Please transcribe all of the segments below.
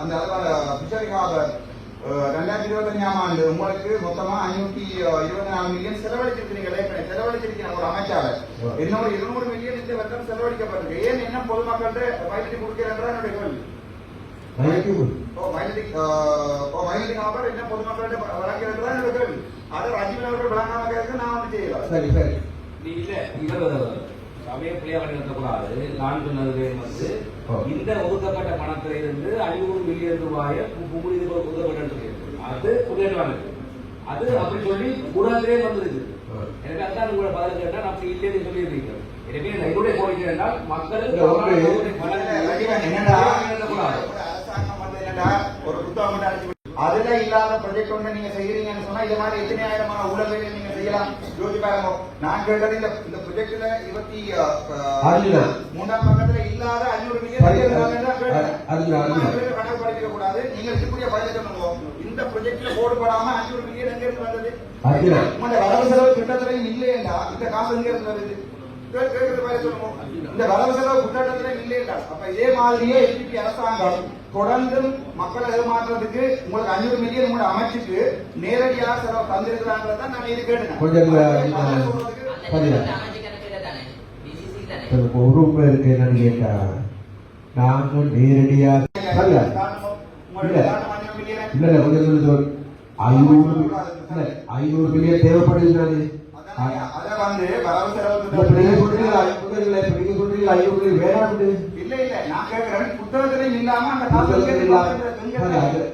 அந்த பிஷரிக்காக ரெண்டாயிரத்தி இருபத்தஞ்சாம் ஆண்டு உங்களுக்கு மொத்தமா ஐநூத்தி இருபத்தி நாலு மில்லியன் செலவழிச்சிருக்கீங்க ஏற்கனவே செலவழிச்சிருக்கீங்க ஒரு அமைச்சாளர் இன்னொரு இருநூறு மில்லியன் இந்த வருடம் செலவழிக்கப்பட்டிருக்கு. ஏன் என்ன பொதுமக்கள்கிட்ட வயலுக்கு கொடுக்கிறன்ற என்னுடைய கேள்வி? என்ன பொதுமக்கள்கிட்ட வழங்கிறதா என்னோட கேள்வி. அதை ராஜீவ் அவர்கள் வழங்காம கேட்க நான் வந்து செய்யலாம் சரி சரி. இல்ல இவர் சமய பிள்ளையா வழிநடத்தக்கூடாது நான் சொன்னது வந்து. இந்த ஒதுக்கப்பட்ட பணத்தில இருந்து ஐநூறு மில்லியன் ரூபாயை புகுதி ஒதுக்கப்பட்டு அது புதையலானது அது அப்படி சொல்லி கூடாதே வந்திருக்கு. எனக்கு அதான் உங்களை பதில் கேட்டா நம்ம இல்லைன்னு சொல்லியிருக்கீங்க எனவே நான் என்னுடைய கோரிக்கை என்றால் மக்களுக்கு ஒரு புத்தகம் அதுல இல்லாத ப்ரொஜெக்ட் ஒன்று நீங்க செய்யறீங்கன்னு சொன்னா இது மாதிரி எத்தனை ஆயிரமான ஊழல்களை நீங்க செய்யலாம்? யோசிச்சு பாருங்க. நான் கேட்டது இந்த இந்த ப்ரொஜெக்ட்ல இருபத்தி. மூன்றாம் பக்கத்துல இல்லாத அஞ்சூறு மில்லியன். கணக்கு படிக்க கூடாது நீங்க இருக்கக்கூடிய பதில் சொல்லுங்க. இந்த ப்ரொஜெக்ட்ல போடுபடாம அஞ்சூறு மில்லியன் எங்க இருந்து வந்தது? அதுல. உங்களுடைய வரவு செலவு திட்டத்திலையும் இல்லையேண்டா. இந்த காசு எங்க இருந்து வருது? இந்த வரவு செலவு திட்டத்திலையும் இல்லையேண்டா அப்ப இதே மாதிரியே எல்பிபி அரசாங்கம் தொடர்ந்து மக்களை ஏமாற்றுறதுக்கு உங்களுக்கு அஞ்சூறு மில்லியன் உங்களை அமைச்சுட்டு நேரடியாக செலவு தந்திருக்கிறாங்கிறத நான் இது கேட்டேன் கொஞ்சம் உண்மை இருக்கு என்னன்னு கேட்டா நாங்கள் நேரடியா சரியா உங்களுடைய காரணம் அஞ்சூறு மில்லியன் இல்ல இல்ல கொஞ்சம். ஐநூறு ஐநூறு மில்லியன் அதான் அதை வந்து வரவு செலவு இப்ப நீங்க திட்டத்திலே சொல்றீங்க ஐநூறு இல்ல இல்ல இல்ல. நான் கேட்கிறேன் புத்தகத்திலையும் இல்லாம அந்த வந்தது?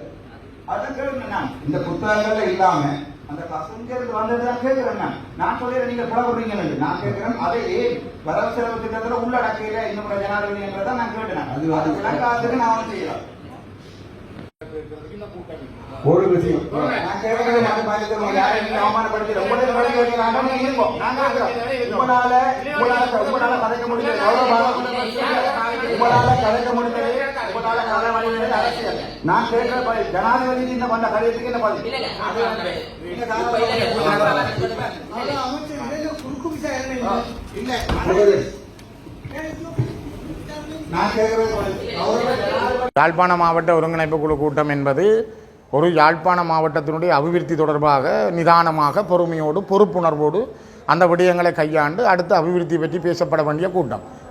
அதான் கேளுங்க நான். இந்த புத்தகங்கள்ல இல்லாம அந்த வந்ததுதான் கேட்கிறேன் நான் நான். சொல்லிடுறேன் நீங்க புலப்படுறீங்கன்னு நான் கேட்கிறேன் அதை ஏன் வரவு செலவு திட்டத்துல உள்ளடக்கையில இன்னும் கூட ஜனாதிபதின்றதை நான் கேட்டேன். அது- விளக்காதுக்கு நான் வந்து செய்யலாம். ஒரு விஷயம் நான் அவமானப்படுத்தி. உங்களால உங்களால உங்களால கதைக்க உங்களால கதைக்க உங்களால கதை அரசியல். கேட்கிற பதில் ஜனாதிபதி இந்த பண்ண கதையத்துக்கு என்ன பதில்? இல்ல, யாழ்ப்பாண மாவட்ட ஒருங்கிணைப்பு குழு கூட்டம் என்பது ஒரு யாழ்ப்பாண மாவட்டத்தினுடைய அபிவிருத்தி தொடர்பாக நிதானமாக பொறுமையோடு பொறுப்புணர்வோடு அந்த விடயங்களை கையாண்டு அடுத்த அபிவிருத்தி பற்றி பேசப்பட வேண்டிய கூட்டம்.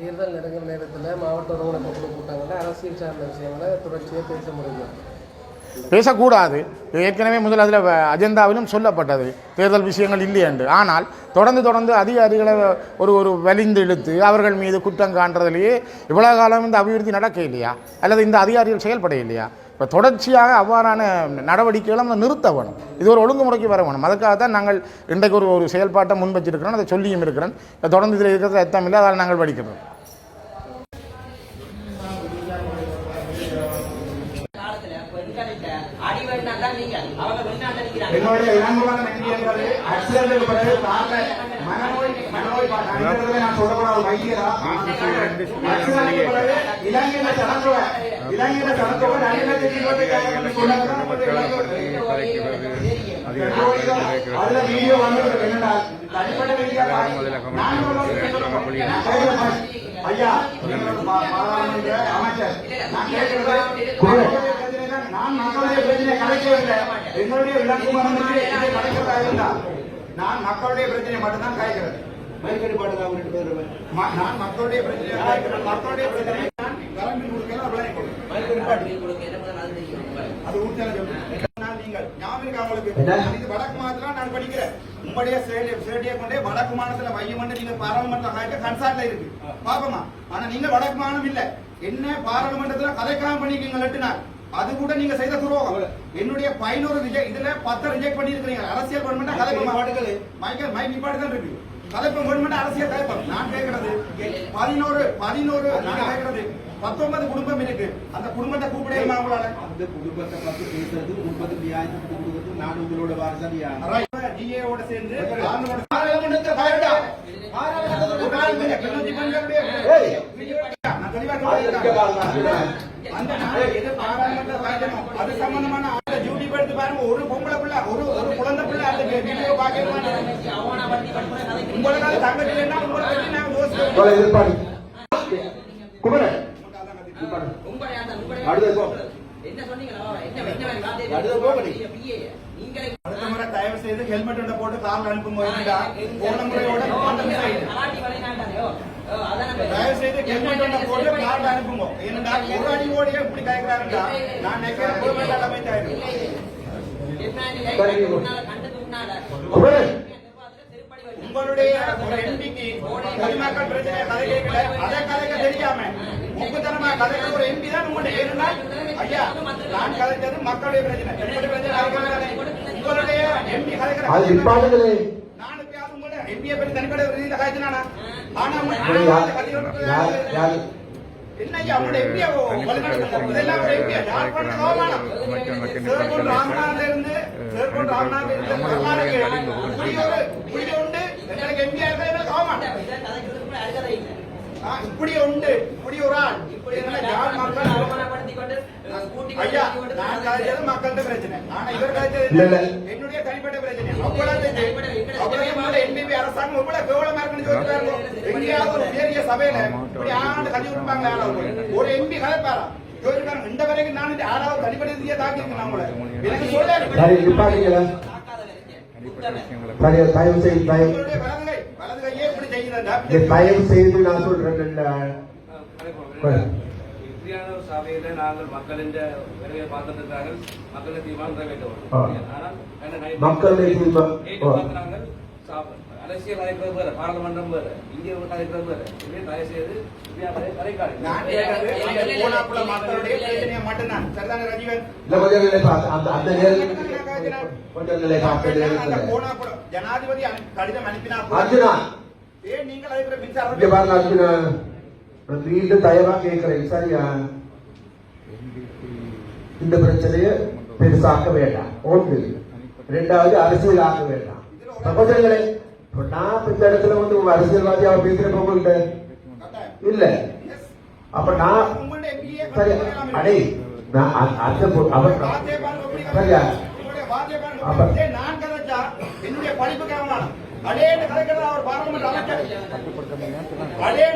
தேர்தல் நெருங்கிற நேரத்தில் மாவட்ட ஒருங்கிணைப்பு குழு கூட்டங்களில் அரசியல் சார்ந்த விஷயங்களை தொடர்ச்சியாக பேச முடியும். பேசக்கூடாது. ஏற்கனவே முதல் அதில் அஜெண்டாவிலும் சொல்லப்பட்டது. தேர்தல் விஷயங்கள் இல்லை என்று ஆனால் தொடர்ந்து தொடர்ந்து அதிகாரிகளை ஒரு ஒரு வலிந்து இழுத்து அவர்கள் மீது குற்றம் காண்றதுலேயே இவ்வளோ காலம் இந்த அபிவிருத்தி நடக்க இல்லையா அல்லது இந்த அதிகாரிகள் செயல்பட இல்லையா இப்போ தொடர்ச்சியாக அவ்வாறான நடவடிக்கைகளை நம்ம நிறுத்த வேணும். இது ஒரு ஒழுங்குமுறைக்கு வர வேணும். அதுக்காக தான் நாங்கள் இன்றைக்கு ஒரு ஒரு செயல்பாட்டை முன் வச்சிருக்கிறோம் அதை சொல்லியும் இருக்கிறேன் தொடர்ந்து இதில் இருக்கிறது அர்த்தம் இல்லை அதால் நாங்கள் படிக்கிறோம். பெண்கள்கிட்ட தான் நீங்க அவங்க வேணா நினைக்கிறாங்க என்னுடைய இளங்குவான நன்றி என்பது பிறகு காரண மனநோய் மனநோய் பா- நான் சொல்லக்கூடாது வைத்தியரா ஆக்சிடென்ட் பிறகு இலங்கையில சனத்தொகை இலங்கையில சனத்தொகை நல்ல லட்சத்தி இருபத்தி அதுல வீடியோ வந்து என்னடா தனிப்பட்ட வீடியோ நான் ஐயா அமைச்சர். நான் கேட்கிறது நான் மக்களுடைய பிரச்சனை கலைக்கவில்லை. என்னுடைய விளக்குமானத்துக்கு இதை கலைக்கிறதா இருந்தா நான் மக்களுடைய பிரச்சனை மட்டும்தான் கலைக்கிறேன் ம- நான் மக்களுடைய பிரச்சனை கலைக்கிறேன் மக்களுடைய பிரச்சனை நான் கலந்து கொடுக்கல அவ்வளவு உங்களுக்கு என்ன பண்ண அது தெரியும்? அது ஊர்த்தியான சொல்றேன். நான் நீங்கள். ஞாபகம் இருக்கா உங்களுக்கு என்ன? நான் இது வடக்கு மாநிலத்துல நான் படிக்கிறேன். உங்களுடைய சேடிய சேடியை கொண்டே வடக்கு மாநிலத்துல மையம் நீங்க பாராளுமன்ற கன்சார்ட்ல இருக்கு. பாப்போமா. ஆனா நீங்க வடக்கு மாநிலம் இல்ல. என்ன பாராளுமன்றத்துல கதைக்காம பண்ணிக்கீங்க லட்டுனார் அது கூட நீங்க செய்த துரோகம். என்னுடைய பதினோரு ரிஜெக்ட் இதுல பத்து ரிஜெக்ட் பண்ணி இருக்கிறீங்க அரசியல் கவர்மெண்ட் கதைப்பம் மைக்கேல் மைக் நிப்பாட்டு தான் இருக்கு. கதைப்பம் கவர்மெண்ட் அரசியல் கதைப்பம் நான் கேட்கறது பதினோரு பதினோரு நான் கேட்கறது பத்தொன்பது குடும்பம் இருக்கு. அந்த குடும்பத்தை கூப்பிடவே அவங்களால அந்த குடும்பத்தை பத்தி பேசுறது முப்பது நியாயத்துக்கு கொடுக்குறது நான் உங்களோட. GA ஓட சேர்ந்து பாராளுமன்ற- பாராளுமன்றத்தை பாருடா. ஒரு நாள் இல்ல, கிளிநொச்சி பெண்களுடைய நான் தெளிவா சொல்லியிருக்கேன். அந்த நாள் எது பாராளுமன்ற சாதனம், அது சம்பந்தமான அந்த டியூட்டி எடுத்து பாருங்க ஒரு பொம்பளை பிள்ளை ஒரு ஒரு குழந்தை பிள்ளை அந்த வீடியோ பாக்கிறேன் அவமானப்படுத்தி பண்ற கதைக்கு உங்களுக்கு தங்கச்சி வேணா உங்களை பற்றி நான் யோசிக்கிறேன் இவ்வளவு குமரன் அடுத்து போ. அடுத்து முறை தயவு செய்து ஹெல்மெட் ஒன்றை போட்டு கார்ல அனுப்பும் போன முறையோட தயவு செய்து ஹெல்மெட் ஒன்றை போட்டு கார்ல அனுப்புங்க ஏன்னா ஒரு அடி ஓடியே இப்படி கேட்கிறாருடா நான் நினைக்கிற தலைமை உங்களுடைய ஒரு எம்பிக்கு பொதுமக்கள் பிரச்சனை கதை கேட்கல அதை கதைக்க தெரியாம முக்குத்தனமா கதைக்கிற ஒரு எம்பி தான் உங்களுடைய ஏன்னா ஐயா நான் கதைச்சது மக்களுடைய பிரச்சனை. என்னுடைய பிரச்சனை? உங்களுடைய எம்பி கதைக்கிற நான் எப்பயாவது உங்களுடைய எம்பியை பற்றி தனிப்பட்ட ரீதியில கதைச்சினானா ஆனா இப்படி உண்டு எங்களுக்கு அருகதை இல்லை ஆ, இப்படி உண்டு இப்படி ஒரு ஆள். இப்படி ஐயா நான் கதைச்சது மக்கள்கிட்ட பிரச்சனை. ஆனா இவர் கதைச்சது? என்னுடைய தனிப்பட்ட பிரச்சனை. அவ்வளவு. அவ்வளவு NPP அரசாங்கம் எவ்வளவு கேவலமா இருக்குன்னு சொல்லிட்டு. எங்கேயாவது ஒரு பெரிய சபையில இப்படி ஆண்டு கதை கொடுப்பாங்க யாராவது ஒரு எம்பி கதைப்பாரா இந்த வரைக்கும் நான் இந்த ஆறாவது தனிப்பட்ட எனக்கு சொல்ல தயவு செய்து தயவு செய்து நான் சொல்றேன் ஒரு சபையில நாங்கள் மக்களின் வேலையை பார்த்துட்டு மக்களுடைய தீர்மானம். மக்களுடைய அரசியல் கலைக்கிறது வேற பாராளுமன்றம் வேற கலைக்கிறது வேற. தயவு செய்து கலைக்காது மட்டும்தான். சரிதானே ரஜீவன்? அந்த அந்த ஜனாதிபதி கடிதம் அர்ஜுனா ஏன் நீங்கள் மின்சாரம்? அர்ஜுனா மீண்டும் தயவா கேட்கிறேன் சரியா? இந்த பிரச்சனையை பெருசாக்க வேண்டாம். ஒன்று. ரெண்டாவது அரசியல் ஆக்க வேண்டாம். சகோதரர்களே நான் இந்த இடத்துல வந்து உங்க அரசியல்வாதியாக பேசுறப்ப உங்கள்ட்ட? இல்ல. அப்ப நான் சரி அடே நான் அந்த- அவர் சரியா உங்களுடைய வாத்திய பாருங்க அப்ப- எப்படி இதே நான் கதைச்சா என்னுடைய படிப்புக்கு அவமானம் அடேன்னு கதைக்கிறது அவர் பார்லமெண்ட் அமைச்சர்?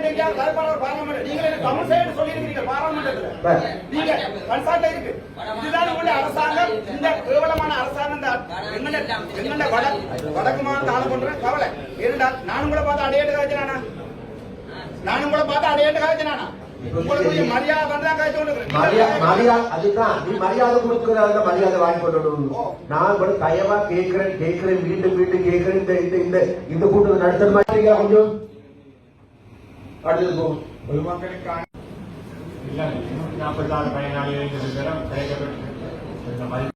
எங்கேயாவது கதைப்பார் அவர் பார்லமெண்ட் நீங்க தமிழ் சைடு சொல்லியிருக்கீங்க பார்லமெண்ட்ல சரி. நீங்க கன்சல்ட் இருக்கு. இதுதான் உங்களுடைய அரசாங்கம். இந்த கேவலமான அரசாங்கம் தான் எங்கட வட வடக்கு மாநில ஆளு பண்ற கவலை. ஏனென்றால் நானும் கூட பார்த்து நானும் கூட காய்ச்சினானா உங்களுக்கு மரியாதை அதுதான். நீ மரியாதை கொடுக்கறத மரியாதை வாங்கி கொள்ளணும் நான் கூட தயவா கேட்கிறேன் கேட்கிறேன் மீண்டும் மீண்டும் கேட்கிறேன் இந்த இந்த இந்த இந்த கொஞ்சம்? அடுத்தது பொதுமக்களுக்கான இல்ல நாற்பத்தி பயனாளிகள் இந்த